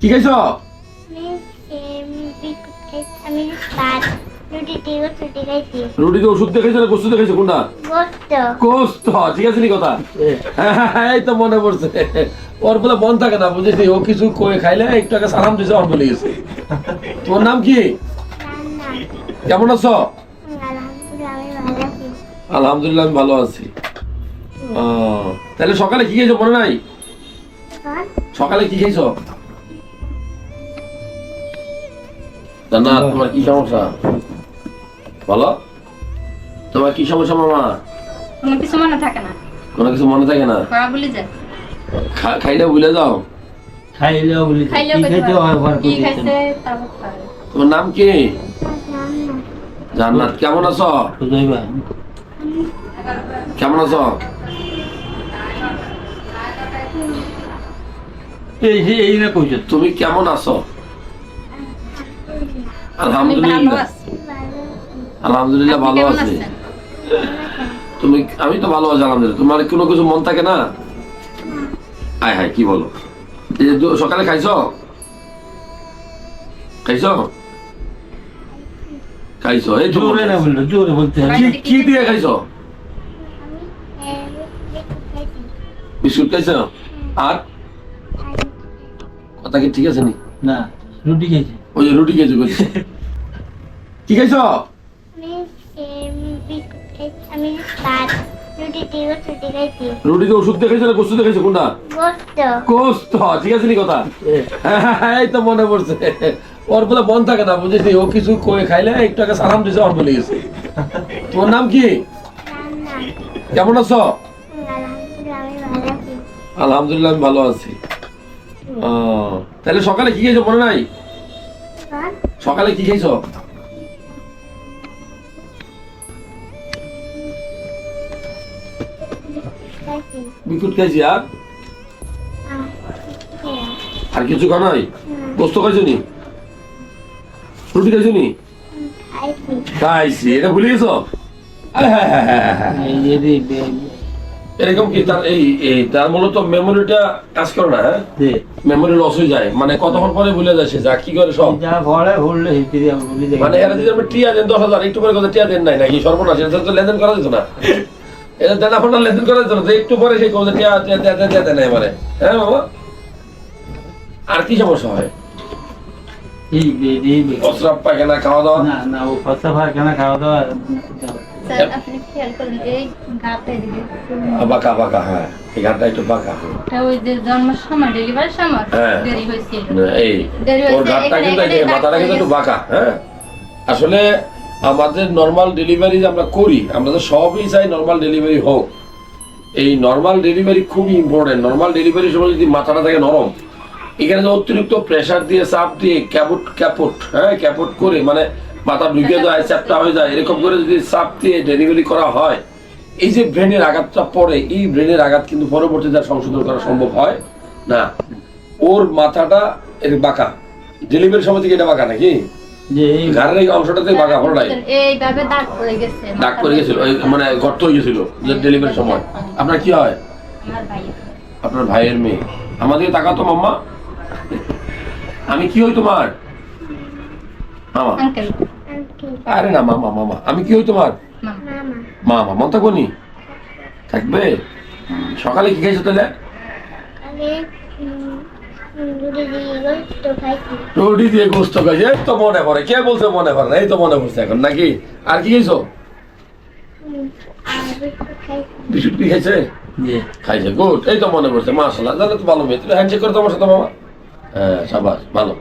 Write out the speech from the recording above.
কি খাইছো? আমি এম, বিস্কুট খাইছি। আমি ভাত রুটি দিয়ে রুটি খাইছি রুটিতে ওষুধ দেখাইছো না গোস্ত দেখাইছো কোনটা? গোস্ত গোস্ত ঠিক আছে নি কথা? এই তো মনে পড়ছে। ওর বলে মন থাকে না বুঝেছি ও কিছু কয়ে খাইলে একটু আগে সালাম দিছে ওর বলে গেছে। তোমার নাম কি? কেমন আছো? আলহামদুলিল্লাহ আমি ভালো আছি। আলহামদুলিল্লাহ আমি ভালো আছি ও, তাহলে সকালে কি খাইছো? মনে নাই? সকালে কি খাইছো? না তোমার কি সমস্যা? বলো। তোমার কি সমস্যা মামা? কোনো কিছু মনে থাকে না। কোনো কিছু মনে থাকে না? করা বলি যায়। খাইলে ভুলে যাও। খাইলেও বলি খাইলেও কি খাইতে হয় কি খাইছে তোমার নাম কি? জান্নাত। কেমন আছো? কেমন আছো? এই যে এই না কইছ। তুমি কেমন আছো? ভালো আলহামদুলিল্লাহ। আলহামদুলিল্লাহ। ভালো আছি। তুমি আমি তো ভালো আছি আলহামদুলিল্লাহ। তোমার কোনো কিছু মন থাকে না? আয় হায় কি বলো? যে সকালে খাইছো? খাইছো? খাইছো। এই জোরে না বলল জোরে বলতে কি কি দিয়ে খাইছো? বিস্কুট খাইছি। খাইছো? আর? আর কথা কি ঠিক আছে নি? না। রুটি ওই যে রুটি কি খাইছো? আমি এম, বিস্কুট খাইছি আমি ভাত রুটি দিয়ে রুটি খাইছি। রুটিতে ওষুধ দেখাইছো না গোস্ত দেখাইছো কোনটা? গোস্ত। গোস্ত ঠিক আছে কথা? এই তো মনে পড়ছে। ওর বলে মন থাকে না বুঝেছি? ও কিছু কয়ে খাইলে একটু আগে সালাম দিছে ওর বলে গেছে। তোমার নাম কি? কেমন আছো? আলহামদুলিল্লাহ আমি ভালো আছি। আলহামদুলিল্লাহ আমি ভালো আছি। ও, তাহলে সকালে কি খাইছো মনে নাই? সকালে কি খাইছো খাইছি। বিস্কুট খাইছি আর? আর কিছু খা নাই? গোস্ত খাইছো নি? রুটি খাইছো নি? খাইছি। এটা ভুলে গেছো? আরে হ্যাঁ হ্যাঁ হ্যাঁ হ্যাঁ হ্যাঁ। এরকম কি তার এই তার মূলত মেমোরিটা কাজ করে না হ্যাঁ? মেমোরি লস হয়ে যায়। মানে কতক্ষণ পরে ভুলে যায় সে যা কি করে সব। যা ভরে আমি মানে এরা যদি আমরা টিয়া দেন দশ হাজার একটু পরে কথা টিয়া দেন নাই নাকি? সর্বনাশ এটা তো লেনদেন করা যেত না। এটা দেন আপনার লেনদেন করা যেত না যে একটু পরে সেই কথা টিয়া টিয়া টিয়া টিয়া দেন এবারে হ্যাঁ বাবা? আর কি সমস্যা হয়? এই এই বে পায়খানা খাওয়া দাওয়া? না না ও কেন খাওয়া দাওয়া স্যার আপনি খেয়াল করেন এই গাতে বাঁকা বাঁকা হ্যাঁ। এই ঘাটটা একটু বাঁকা এটা ওই যে জন্মের সময় ডেলিভারির সময় হ্যাঁ। দেরি হয়েছে। এই ওর হয়েছে, কিন্তু এই মাথাটা কিন্তু একটু বাঁকা হ্যাঁ। আসলে আমাদের নর্মাল ডেলিভারি যে আমরা করি আমরা তো সবই চাই নর্মাল ডেলিভারি হোক। এই নর্মাল ডেলিভারি খুবই ইম্পর্টেন্ট নর্মাল ডেলিভারির সময় যদি মাথাটা থাকে নরম এখানে যে অতিরিক্ত প্রেসার দিয়ে চাপ দিয়ে ক্যাপুট ক্যাপুট হ্যাঁ ক্যাপুট করে মানে মাথা ঢুকে যায় চ্যাপটা হয়ে যায়। এরকম করে যদি চাপ দিয়ে ডেলিভারি করা হয় এই যে ব্রেনের আঘাতটা পড়ে এই ব্রেনের আঘাত কিন্তু পরবর্তীতে আর সংশোধন করা সম্ভব হয় না। ওর মাথাটা এর বাঁকা। ডেলিভারির সময় থেকে এটা বাঁকা নাকি? ঘাড়ের এই অংশটাতে বাঁকা পড়াই দাগ পড়ে গেছে দাগ পড়ে গেছিল মানে গর্ত হয়ে গেছিল ডেলিভারির সময়। আপনার কি হয়? আপনার ভাইয়ের মেয়ে। আমাদের তাকাতো মাম্মা। আমি কি হই তোমার? মামা। আরে না মামা মামা। আমি কি হই তোমার? মামা মামা মামা মন থাকব নি থাকবে? সকালে কি খাইছো তাহলে? রুটি দিয়ে গোস্ত খাইছি? এই তো মনে পড়ে। কে বলছে মনে পড়ে না? এই তো মনে পড়ছে এখন নাকি? আর কি খাইছো? উম, বিস্কুট কি খাইছে? খাইছে গুড। এই তো মনে পড়ছে মাসাল্লাহ তাহলে তো ভালো মেয়ে। তুমি হ্যান্ডশেক করে তোমার সাথে মামা। হ্যাঁ সাবাস ভালো।